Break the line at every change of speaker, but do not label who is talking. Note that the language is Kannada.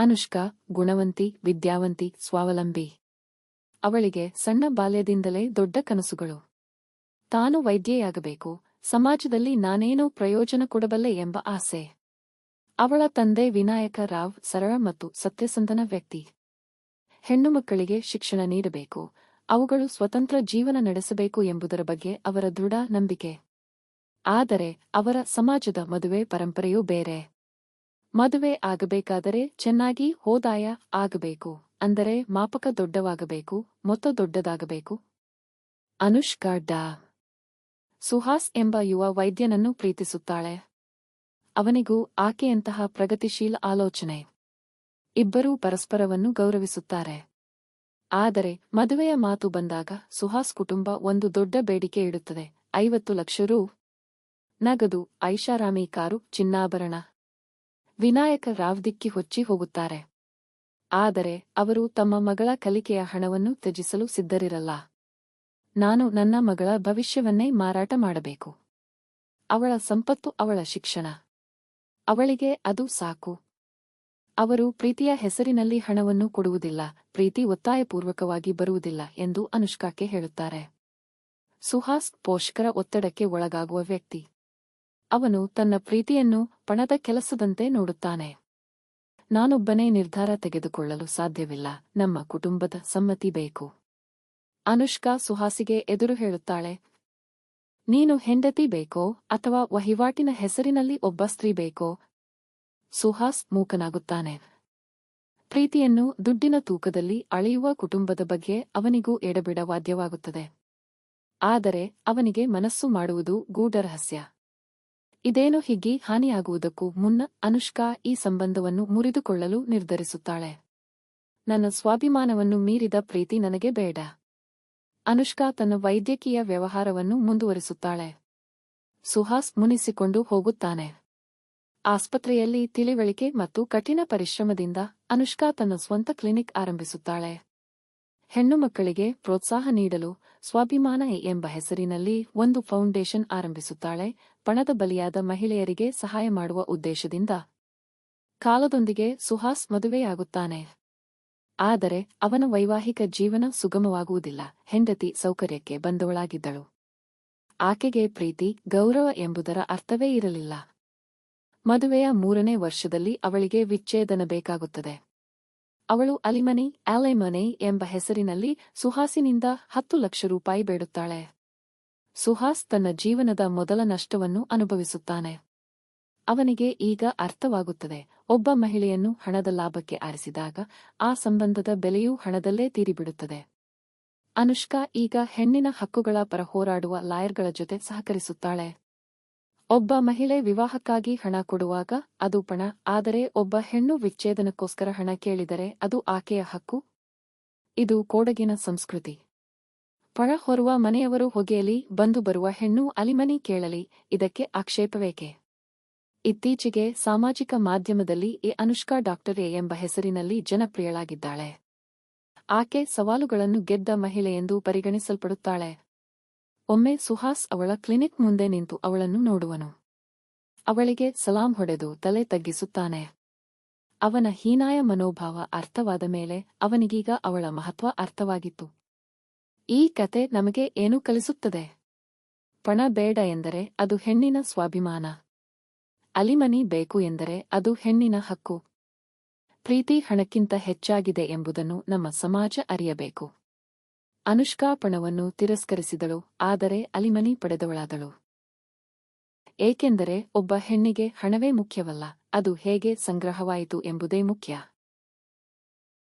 ಅನುಷ್ಕಾ, ಗುಣವಂತಿ, ವಿದ್ಯಾವಂತಿ, ಸ್ವಾವಲಂಬಿ. ಅವಳಿಗೆ ಸಣ್ಣ ಬಾಲ್ಯದಿಂದಲೇ ದೊಡ್ಡ ಕನಸುಗಳು. ತಾನು ವೈದ್ಯೆಯಾಗಬೇಕು, ಸಮಾಜದಲ್ಲಿ ನಾನೇನೋ ಪ್ರಯೋಜನ ಕೊಡಬಲ್ಲೆ ಎಂಬ ಆಸೆ. ಅವಳ ತಂದೆ ವಿನಾಯಕ ರಾವ್ ಸರಳ ಮತ್ತು ಸತ್ಯಸಂಧನ ವ್ಯಕ್ತಿ. ಹೆಣ್ಣು ಮಕ್ಕಳಿಗೆ ಶಿಕ್ಷಣ ನೀಡಬೇಕು, ಅವುಗಳು ಸ್ವತಂತ್ರ ಜೀವನ ನಡೆಸಬೇಕು ಎಂಬುದರ ಬಗ್ಗೆ ಅವರ ದೃಢ ನಂಬಿಕೆ. ಆದರೆ ಅವರ ಸಮಾಜದ ಮದುವೆ ಪರಂಪರೆಯೂ ಬೇರೆ. ಮದುವೆ ಆಗಬೇಕಾದರೆ ಚೆನ್ನಾಗಿ ಹೋದಾಯ ಆಗಬೇಕು, ಅಂದರೆ ಮಾಪಕ ದೊಡ್ಡವಾಗಬೇಕು, ಮೊತ್ತ ದೊಡ್ಡದಾಗಬೇಕು. ಅನುಷ್ಕಾ ಡಾ. ಸುಹಾಸ್ ಎಂಬ ಯುವ ವೈದ್ಯನನ್ನು ಪ್ರೀತಿಸುತ್ತಾಳೆ. ಅವನಿಗೂ ಆಕೆಯಂತಹ ಪ್ರಗತಿಶೀಲ ಆಲೋಚನೆ. ಇಬ್ಬರೂ ಪರಸ್ಪರವನ್ನು ಗೌರವಿಸುತ್ತಾರೆ. ಆದರೆ ಮದುವೆಯ ಮಾತು ಬಂದಾಗ ಸುಹಾಸ್ ಕುಟುಂಬ ಒಂದು ದೊಡ್ಡ ಬೇಡಿಕೆ ಇಡುತ್ತದೆ. ಐವತ್ತು ಲಕ್ಷ ರೂ. ನಗದು, ಐಷಾರಾಮಿ ಕಾರು, ಚಿನ್ನಾಭರಣ. ವಿನಾಯಕ ರಾವ್ ದಿಕ್ಕಿ ಹೊಚ್ಚಿ ಹೋಗುತ್ತಾರೆ. ಆದರೆ ಅವರು ತಮ್ಮ ಮಗಳ ಕಲಿಕೆಯ ಹಣವನ್ನು ತ್ಯಜಿಸಲು ಸಿದ್ಧರಿರಲ್ಲ. ನಾನು ನನ್ನ ಮಗಳ ಭವಿಷ್ಯವನ್ನೇ ಮಾರಾಟ ಮಾಡಬೇಕು. ಅವಳ ಸಂಪತ್ತು ಅವಳ ಶಿಕ್ಷಣ. ಅವಳಿಗೆ ಅದು ಸಾಕು. ಅವರು ಪ್ರೀತಿಯ ಹೆಸರಿನಲ್ಲಿ ಹಣವನ್ನು ಕೊಡುವುದಿಲ್ಲ, ಪ್ರೀತಿ ಒತ್ತಾಯಪೂರ್ವಕವಾಗಿ ಬರುವುದಿಲ್ಲ ಎಂದು ಅನುಷ್ಕಾಕ್ಕೆ ಹೇಳುತ್ತಾರೆ. ಸುಹಾಸ್ ಪೋಷಕರ ಒತ್ತಡಕ್ಕೆ ಒಳಗಾಗುವ ವ್ಯಕ್ತಿ. ಅವನು ತನ್ನ ಪ್ರೀತಿಯನ್ನು ಪಣದ ಕೆಲಸದಂತೆ ನೋಡುತ್ತಾನೆ. ನಾನೊಬ್ಬನೇ ನಿರ್ಧಾರ ತೆಗೆದುಕೊಳ್ಳಲು ಸಾಧ್ಯವಿಲ್ಲ. ನಮ್ಮ ಕುಟುಂಬದ ಸಮ್ಮತಿ ಬೇಕು. ಅನುಷ್ಕಾ ಸುಹಾಸಿಗೆ ಎದುರು ಹೇಳುತ್ತಾಳೆ, ನೀನು ಹೆಂಡತಿ ಬೇಕೋ ಅಥವಾ ವಹಿವಾಟಿನ ಹೆಸರಿನಲ್ಲಿ ಒಬ್ಬ ಸ್ತ್ರೀ ಬೇಕೋ? ಸುಹಾಸ್ ಮೂಕನಾಗುತ್ತಾನೆ. ಪ್ರೀತಿಯನ್ನು ದುಡ್ಡಿನ ತೂಕದಲ್ಲಿ ಅಳೆಯುವ ಕುಟುಂಬದ ಬಗ್ಗೆ ಅವನಿಗೂ ಎಡಬಿಡವಾದ್ಯವಾಗುತ್ತದೆ. ಆದರೆ ಅವನಿಗೆ ಮನಸ್ಸು ಮಾಡುವುದು ಗೂಢರಹಸ್ಯ. ಇದೇನು ಹಿಗ್ಗಿ ಹಾನಿಯಾಗುವುದಕ್ಕೂ ಮುನ್ನ ಅನುಷ್ಕಾ ಈ ಸಂಬಂಧವನ್ನು ಮುರಿದುಕೊಳ್ಳಲು ನಿರ್ಧರಿಸುತ್ತಾಳೆ. ನನ್ನ ಸ್ವಾಭಿಮಾನವನ್ನು ಮೀರಿದ ಪ್ರೀತಿ ನನಗೆ ಬೇಡ. ಅನುಷ್ಕಾ ತನ್ನ ವೈದ್ಯಕೀಯ ವ್ಯವಹಾರವನ್ನು ಮುಂದುವರಿಸುತ್ತಾಳೆ. ಸುಹಾಸ್ ಮುನಿಸಿಕೊಂಡು ಹೋಗುತ್ತಾನೆ. ಆಸ್ಪತ್ರೆಯಲ್ಲಿ ತಿಳಿವಳಿಕೆ ಮತ್ತು ಕಠಿಣ ಪರಿಶ್ರಮದಿಂದ ಅನುಷ್ಕಾ ತನ್ನ ಸ್ವಂತ ಕ್ಲಿನಿಕ್ ಆರಂಭಿಸುತ್ತಾಳೆ. ಹೆಣ್ಣು ಮಕ್ಕಳಿಗೆ ಪ್ರೋತ್ಸಾಹ ನೀಡಲು ಸ್ವಾಭಿಮಾನ ಎಂಬ ಹೆಸರಿನಲ್ಲಿ ಒಂದು ಫೌಂಡೇಶನ್ ಆರಂಭಿಸುತ್ತಾಳೆ. ಪಣದ ಬಲಿಯಾದ ಮಹಿಳೆಯರಿಗೆ ಸಹಾಯ ಮಾಡುವ ಉದ್ದೇಶದಿಂದ ಕಾಲದೊಂದಿಗೆ ಸುಹಾಸ್ ಮದುವೆಯಾಗುತ್ತಾನೆ. ಆದರೆ ಅವನ ವೈವಾಹಿಕ ಜೀವನ ಸುಗಮವಾಗುವುದಿಲ್ಲ. ಹೆಂಡತಿ ಸೌಕರ್ಯಕ್ಕೆ ಬಂದವಳಾಗಿದ್ದಳು. ಆಕೆಗೆ ಪ್ರೀತಿ, ಗೌರವ ಎಂಬುದರ ಅರ್ಥವೇ ಇರಲಿಲ್ಲ. ಮದುವೆಯ ಮೂರನೇ ವರ್ಷದಲ್ಲಿ ಅವಳಿಗೆ ವಿಚ್ಛೇದನ ಬೇಕಾಗುತ್ತದೆ. ಅವಳು ಅಲಿಮನಿ, ಆಲೆಮನೆ ಎಂಬ ಹೆಸರಿನಲ್ಲಿ ಸುಹಾಸಿನಿಂದ ಹತ್ತು ಲಕ್ಷ ರೂಪಾಯಿ ಬೇಡುತ್ತಾಳೆ. ಸುಹಾಸ್ ತನ್ನ ಜೀವನದ ಮೊದಲ ನಷ್ಟವನ್ನು ಅನುಭವಿಸುತ್ತಾನೆ. ಅವನಿಗೆ ಈಗ ಅರ್ಥವಾಗುತ್ತದೆ, ಒಬ್ಬ ಮಹಿಳೆಯನ್ನು ಹಣದ ಲಾಭಕ್ಕೆ ಆರಿಸಿದಾಗ ಆ ಸಂಬಂಧದ ಬೆಲೆಯೂ ಹಣದಲ್ಲೇ ತೀರಿಬಿಡುತ್ತದೆ. ಅನುಷ್ಕಾ ಈಗ ಹೆಣ್ಣಿನ ಹಕ್ಕುಗಳ ಪರ ಹೋರಾಡುವ ಲಾಯರ್ಗಳ ಜೊತೆ ಸಹಕರಿಸುತ್ತಾಳೆ. ಒಬ್ಬ ಮಹಿಳೆ ವಿವಾಹಕ್ಕಾಗಿ ಹಣ ಕೊಡುವಾಗ ಅದು ಪಣ, ಆದರೆ ಒಬ್ಬ ಹೆಣ್ಣು ವಿಚ್ಛೇದನಕ್ಕೋಸ್ಕರ ಹಣ ಕೇಳಿದರೆ ಅದು ಆಕೆಯ ಹಕ್ಕು. ಇದು ಕೋಡಗಿನ ಸಂಸ್ಕೃತಿ. ಪಣ ಹೊರುವ ಮನೆಯವರು ಹೊಗೆಯಲಿ, ಬಂದು ಬರುವ ಹೆಣ್ಣು ಅಲಿಮನಿ ಕೇಳಲಿ, ಇದಕ್ಕೆ ಆಕ್ಷೇಪವೇಕೆ? ಇತ್ತೀಚೆಗೆ ಸಾಮಾಜಿಕ ಮಾಧ್ಯಮದಲ್ಲಿ ಎ ಅನುಷ್ಕಾ ಡಾಕ್ಟರ್ ಎಂಬ ಹೆಸರಿನಲ್ಲಿ ಜನಪ್ರಿಯಳಾಗಿದ್ದಾಳೆ. ಆಕೆ ಸವಾಲುಗಳನ್ನು ಗೆದ್ದ ಮಹಿಳೆಯೆಂದು ಪರಿಗಣಿಸಲ್ಪಡುತ್ತಾಳೆ. ಒಮ್ಮೆ ಸುಹಾಸ್ ಅವಳ ಕ್ಲಿನಿಕ್ ಮುಂದೆ ನಿಂತು ಅವಳನ್ನು ನೋಡುವನು. ಅವಳಿಗೆ ಸಲಾಂ ಹೊಡೆದು ತಲೆ ತಗ್ಗಿಸುತ್ತಾನೆ. ಅವನ ಹೀನಾಯ ಮನೋಭಾವ ಅರ್ಥವಾದ ಮೇಲೆ ಅವನಿಗೀಗ ಅವಳ ಮಹತ್ವ ಅರ್ಥವಾಗಿತ್ತು. ಈ ಕತೆ ನಮಗೆ ಏನು ಕಲಿಸುತ್ತದೆ? ಪಣ ಬೇಡ ಎಂದರೆ ಅದು ಹೆಣ್ಣಿನ ಸ್ವಾಭಿಮಾನ. ಅಲಿಮನಿ ಬೇಕು ಎಂದರೆ ಅದು ಹೆಣ್ಣಿನ ಹಕ್ಕು. ಪ್ರೀತಿ ಹಣಕ್ಕಿಂತ ಹೆಚ್ಚಾಗಿದೆ ಎಂಬುದನ್ನು ನಮ್ಮ ಸಮಾಜ ಅರಿಯಬೇಕು. ಅನುಷ್ಕಾ ಪಣವನ್ನು ತಿರಸ್ಕರಿಸಿದಳು, ಆದರೆ ಅಲಿಮನಿ ಪಡೆದವಳಾದಳು. ಏಕೆಂದರೆ ಒಬ್ಬ ಹೆಣ್ಣಿಗೆ ಹಣವೇ ಮುಖ್ಯವಲ್ಲ, ಅದು ಹೇಗೆ ಸಂಗ್ರಹವಾಯಿತು ಎಂಬುದೇ ಮುಖ್ಯ.